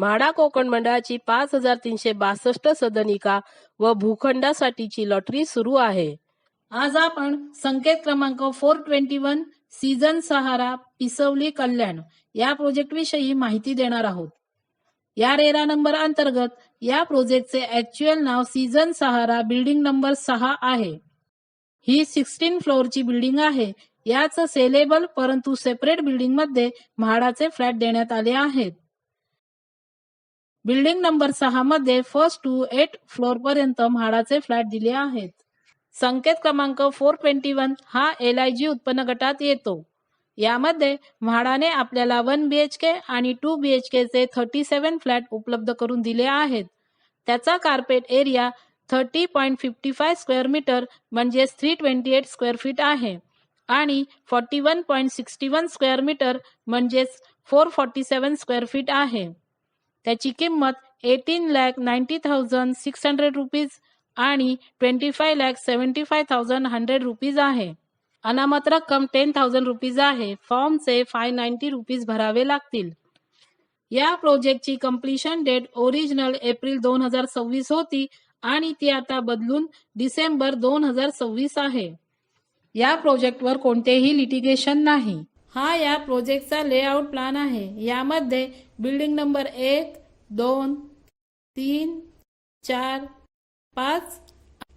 म्हाडा कोकण मंडळाची पाच हजार तीनशे बासष्ट सदनिका व भूखंडासाठीची लॉटरी सुरू आहे. आज आपण संकेत क्रमांक four twenty one Season Sahara Pisavali Kalyan या प्रोजेक्ट विषयी माहिती देणार आहोत. या रेरा नंबर अंतर्गत या प्रोजेक्टचे ऍक्च्युअल नाव सीझन सहारा बिल्डिंग नंबर सहा आहे. ही सिक्स्टीन फ्लोअरची बिल्डिंग आहे. याच सेलेबल परंतु सेपरेट बिल्डिंगमध्ये म्हाडाचे फ्लॅट देण्यात आले आहेत. बिल्डिंग नंबर सहा मध्ये फर्स्ट टू एट फ्लोर पर्यंत म्हाडाचे फ्लॅट दिले आहेत. संकेत क्रमांक फोर ट्वेंटी वन हा एल आय जी उत्पन्न गटात येतो. यामध्ये म्हाडाने आपल्याला वन बी एच के आणि टू बी एच के चे थर्टी सेवन फ्लॅट उपलब्ध करून दिले आहेत. त्याचा carpet area thirty point fifty five square metre म्हणजेच three twenty eight square feet आहे. आणि forty one point sixty one square metre म्हणजेच four forty seven square feet आहे. त्याची किंमत eighteen lakh ninety thousand six hundred rupees आणि twenty five lakh seventy five thousand hundred rupees आहे. अनामत रक्कम टेन थाउजंड रुपीज आहे. फॉर्मचे फाय नाईन्टी रुपीज भरावे लागतील. या प्रोजेक्टची कम्प्लिशन डेट ओरिजिनल एप्रिल दोन हजार सव्वीस होती आणि ती आता बदलून डिसेंबर दोन हजार सव्वीस आहे. या प्रोजेक्टवर कोणतेही लिटिगेशन नाही. हा या प्रोजेक्टचा लेआउट प्लॅन आहे. यामध्ये बिल्डिंग नंबर एक दोन तीन चार पाच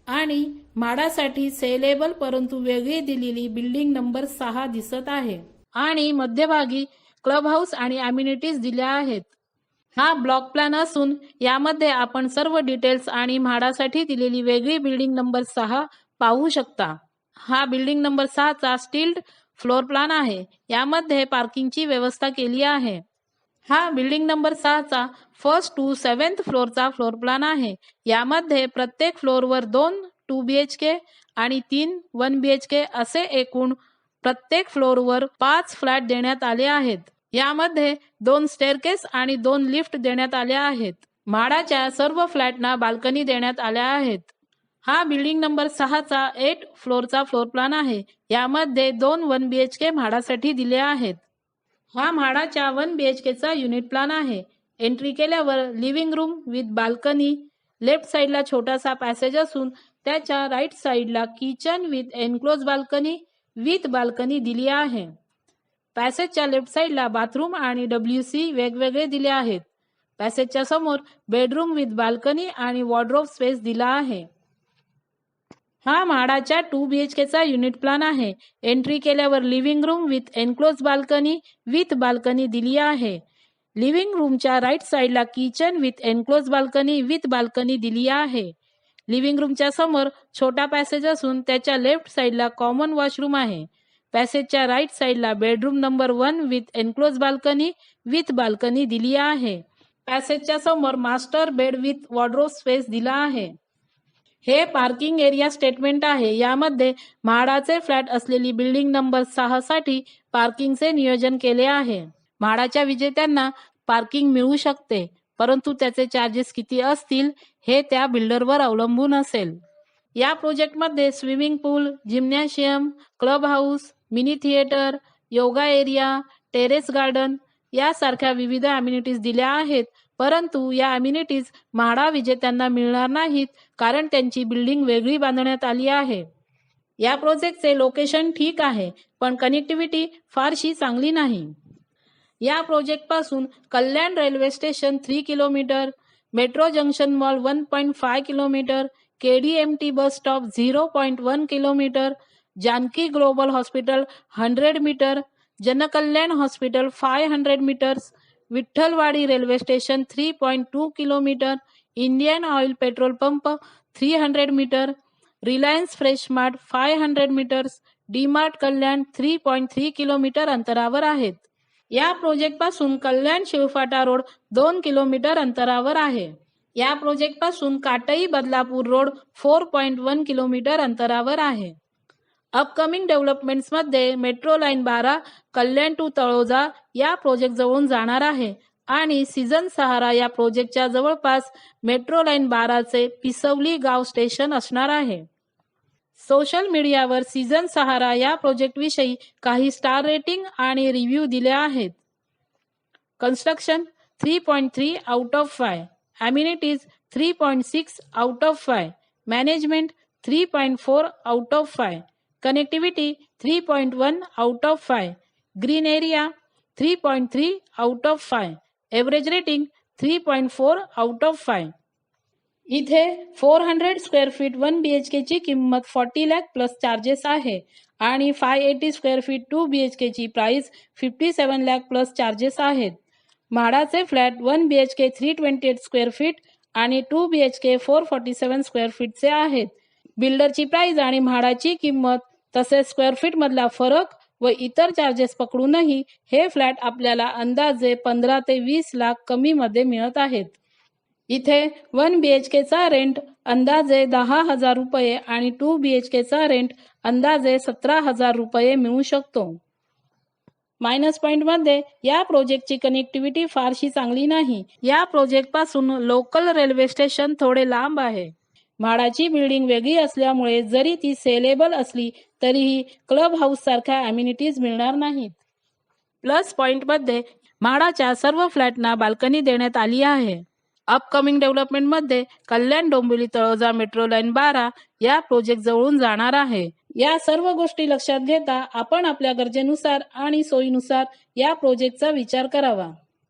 आणि माडासाठी सेलेबल परंतु वेगळी दिलेली बिल्डिंग नंबर सहा दिसत आहे. आणि मध्यभागी क्लब हाऊस आणि अम्युनिटीज दिल्या आहेत. हा ब्लॉक प्लॅन असून यामध्ये आपण सर्व डिटेल्स आणि म्हाडासाठी दिलेली वेगळी बिल्डिंग नंबर सहा पाहू शकता. हा बिल्डिंग नंबर सहाचा स्टील्ड फ्लोर प्लॅन आहे. यामध्ये पार्किंगची व्यवस्था केली आहे. हा बिल्डिंग नंबर सहाचा फर्स्ट टू सेवन्थ फ्लोअरचा फ्लोर प्लॅन आहे. यामध्ये प्रत्येक फ्लोअरवर दोन टू बी एच के आणि तीन वन बी एच के असे एकूण प्रत्येक फ्लोअरवर पाच फ्लॅट देण्यात आले आहेत. यामध्ये दोन स्टेअरकेस आणि दोन लिफ्ट देण्यात आल्या आहेत. म्हाडाच्या सर्व फ्लॅटना बाल्कनी देण्यात आल्या आहेत. हा बिल्डिंग नंबर सहाचा एट फ्लोअरचा फ्लोर प्लॅन आहे. यामध्ये दोन वन बी एच के म्हाडासाठी दिले आहेत. हा म्हाडाच्या वन बी एच केचा युनिट प्लॅन आहे. एंट्री केल्यावर living room with balcony left साईडला छोटासा पॅसेज असून त्याच्या राईट साईडला kitchen with enclose balcony with balcony दिली आहे. पॅसेजच्या लेफ्ट साईडला बाथरूम आणि डब्ल्यू सी वेगवेगळे दिले आहेत. पॅसेजच्या समोर बेडरूम विथ बाल्कनी आणि वॉर्ड्रोब स्पेस दिला आहे. हा म्हाडाच्या टू बी एच केचा युनिट प्लॅन आहे. एंट्री केल्यावर living room with enclose balcony with balcony दिली आहे. लिव्हिंग रूमच्या राईट साईडला kitchen with enclose balcony with balcony दिली आहे. लिव्हिंग रूमच्या समोर छोटा पॅसेज असून त्याच्या लेफ्ट साईडला कॉमन वॉशरूम आहे. पॅसेजच्या राईट साईडला bedroom number one with enclose balcony with balcony दिली आहे. पॅसेजच्या समोर master bed with wardrobe space दिला आहे. हे पार्किंग एरिया स्टेटमेंट आहे. यामध्ये म्हाडाचे फ्लॅट असलेली बिल्डिंग नंबर सहा साठी पार्किंगचे नियोजन केले आहे. म्हाडाच्या विजेत्यांना पार्किंग मिळू शकते परंतु त्याचे चार्जेस किती असतील हे त्या बिल्डरवर अवलंबून असेल. या प्रोजेक्टमध्ये swimming pool gymnasium club house mini theatre yoga area terrace garden यासारख्या विविध अम्युनिटीज दिल्या आहेत. परंतु या अम्युनिटीज म्हाडा विजेत्यांना मिळणार नाहीत कारण त्यांची बिल्डिंग वेगळी बांधण्यात आली आहे. या प्रोजेक्टचे लोकेशन ठीक आहे पण कनेक्टिव्हिटी फारशी चांगली नाही. या प्रोजेक्टपासून Kalyan railway station three kilometre metro junction mall one point five kilometre K D M T bus stop zero point one kilometre Janaki Global Hospital hundred metre Jankalyan hospital five hundred metres Vitthalwadi railway station three point two kilometre Indian Oil petrol pump three hundred metre Reliance Fresh Mart five hundred metres DMart Kalyan three point three kilometre अंतरावर आहेत. या प्रोजेक्टपासून कल्याण Shivphata road दोन kilometre अंतरावर आहे. या प्रोजेक्टपासून Katai Badlapur road four point one kilometre अंतरावर आहे. अपकमिंग डेव्हलपमेंट्समध्ये मेट्रो लाईन बारा कल्याण टू तळोजा या प्रोजेक्ट जवळून जाणार आहे. आणि सीझन सहारा या प्रोजेक्टच्या जवळपास मेट्रो लाईन बाराचे पिसवली गाव स्टेशन असणार आहे. सोशल मीडियावर सीझन सहारा या प्रोजेक्टविषयी काही स्टार रेटिंग आणि रिव्ह्यू दिले आहेत. Construction three point three out of five amenities three point six out of five management three point four out of five connectivity three point one out of five green area three point three out of five average rating three point four out of five इथे four hundred square feet one B H केची किंमत forty lakh plus charges आहे. आणि five eighty square feet two B H केची price fifty seven lakh plus charges आहेत. म्हाडाचे flat one B H K three twenty eight square feet आणि two B H K four forty seven square फीटचे आहेत. बिल्डरची price आणि म्हाडाची किंमत तसेच square feet मधला फरक व इतर चार्जेस पकडूनही हे फ्लॅट आपल्याला अंदाजे पंधरा ते वीस लाख कमी मध्ये मिळत आहेत. इथे वन बी एच केचा रेंट अंदाजे दहा हजार रुपये आणि टू बी एच केचा रेंट अंदाजे सतरा हजार रुपये मिळू शकतो. मायनस पॉइंटमध्ये या प्रोजेक्टची कनेक्टिव्हिटी फारशी चांगली नाही. या प्रोजेक्टपासून लोकल रेल्वे स्टेशन थोडे लांब आहे. म्हाडाची बिल्डिंग वेगळी असल्यामुळे जरी ती सेलेबल असली तरीही क्लब हाऊस सारख्या अम्युनिटीज मिळणार नाहीत. प्लस पॉइंटमध्ये म्हाडाच्या सर्व फ्लॅटना बाल्कनी देण्यात आली आहे. अपकमिंग डेव्हलपमेंटमध्ये कल्याण डोंबिवली तळोजा मेट्रो लाईन बारा या प्रोजेक्ट जवळून जाणार आहे. या सर्व गोष्टी लक्षात घेता आपण आपल्या गरजेनुसार आणि सोयीनुसार या प्रोजेक्टचा विचार करावा.